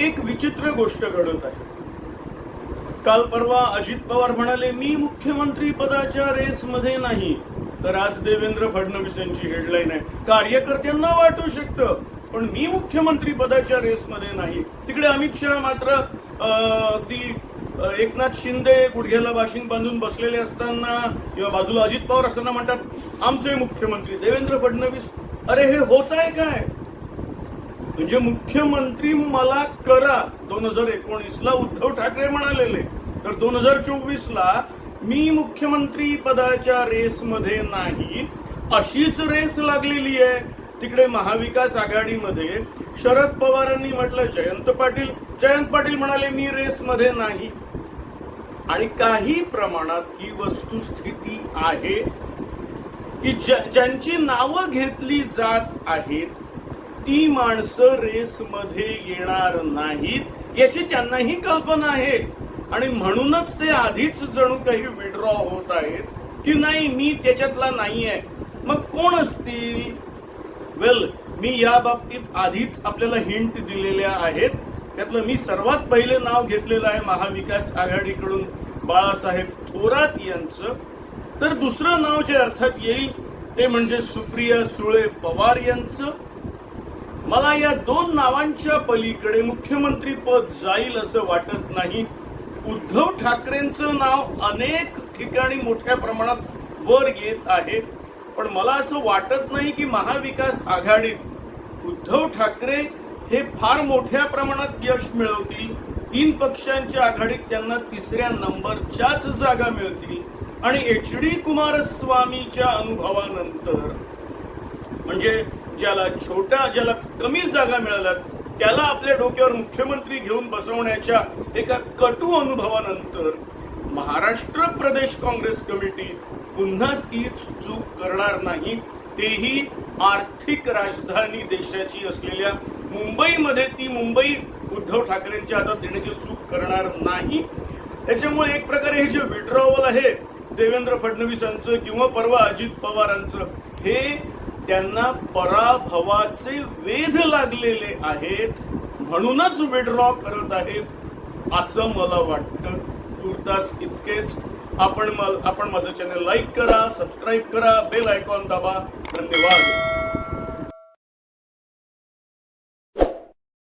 एक विचित्र गोष्ट घडत आहे. काल परवा अजित पवार म्हणाले मी मुख्यमंत्री पदाच्या रेसमध्ये नाही तर आज देवेंद्र फडणवीस यांची हेडलाईन आहे. कार्यकर्त्यांना वाटू शकतं पण मी मुख्यमंत्री पदाच्या रेसमध्ये नाही. तिकडे अमित शहा मात्र अं, अगदी एकनाथ शिंदे गुडघ्याला वाशिंग बांधून बसलेले असताना किंवा बाजूला अजित पवार असताना म्हणतात आमचे मुख्यमंत्री देवेंद्र फडणवीस अरे हे होत आहे काय? म्हणजे मुख्यमंत्री मला करा. दोन हजार एकोणीस ला उद्धव ठाकरे म्हणालेले. तर दोन हजार चोवीस ला मी मुख्यमंत्री पदाच्या रेसमध्ये नाही. अशीच रेस लागलेली आहे. तिकडे महाविकास आघाडीमध्ये शरद पवारांनी म्हटलं जयंत पाटील जयंत पाटील म्हणाले मी रेसमध्ये नाही. आणि काही प्रमाणात ही वस्तुस्थिती आहे की ज्या- ज्यांची नावं घेतली जात आहेत ती माणसं रेसमध्ये येणार नाहीत याची त्यांनाही कल्पना आहे. आणि म्हणूनच ते आधीच जणू काही विड्रॉ होत आहेत की नाही मी त्याच्यातला नाही आहे मग कोण असतील? वेल मी या बाबतीत आधीच आपल्याला हिंट दिलेल्या आहेत. त्यातलं मी सर्वात पहिले नाव घेतलेलं आहे महाविकास आघाडीकडून बाळासाहेब थोरात यांचं. तर दुसरं नाव जे अर्थात येईल ते म्हणजे सुप्रिया सुळे पवार यांचं. मला या दोन नावांच्या पलीकडे मुख्यमंत्री पद जाईल असं वाटत नाही. उद्धव ठाकरेंचं नाव अनेक ठिकाणी मोठ्या प्रमाणात वर येत आहे. पण मला असं वाटत नाही की महाविकास आघाडीत उद्धव ठाकरे हे फार मोठ्या प्रमाणात यश मिळवतील. तीन पक्षांच्या आघाडीत त्यांना तिसऱ्या नंबरच्याच जागा मिळतील. आणि एच डी कुमारस्वामीच्या अनुभवानंतर म्हणजे ज्याला छोट्या ज्याला कमी जागा मिळाल्यात त्याला आपल्या डोक्यावर मुख्यमंत्री घेऊन बसवण्याच्या एका कटू अनुभवानंतर महाराष्ट्र प्रदेश काँग्रेस कमिटी पुन्हा तीच चूक करणार नाही तेही आर्थिक राजधानी देशाची असलेल्या मुंबईमध्ये ती मुंबई उद्धव ठाकरेंच्या हातात देण्याची चूक करणार नाही. त्याच्यामुळे एक प्रकारे हे जे विड्रॉवल आहे देवेंद्र फडणवीसांचं किंवा परवा अजित पवारांचं हे त्यांना पराभवाचे वेध लागलेले आहेत म्हणूनच विड्रॉ करत आहेत असं मला वाटतं. तुर्तास इतकेच. आपण मल- आपण माझं चॅनल लाईक करा सबस्क्राईब करा बेल आयकॉन दाबा. धन्यवाद.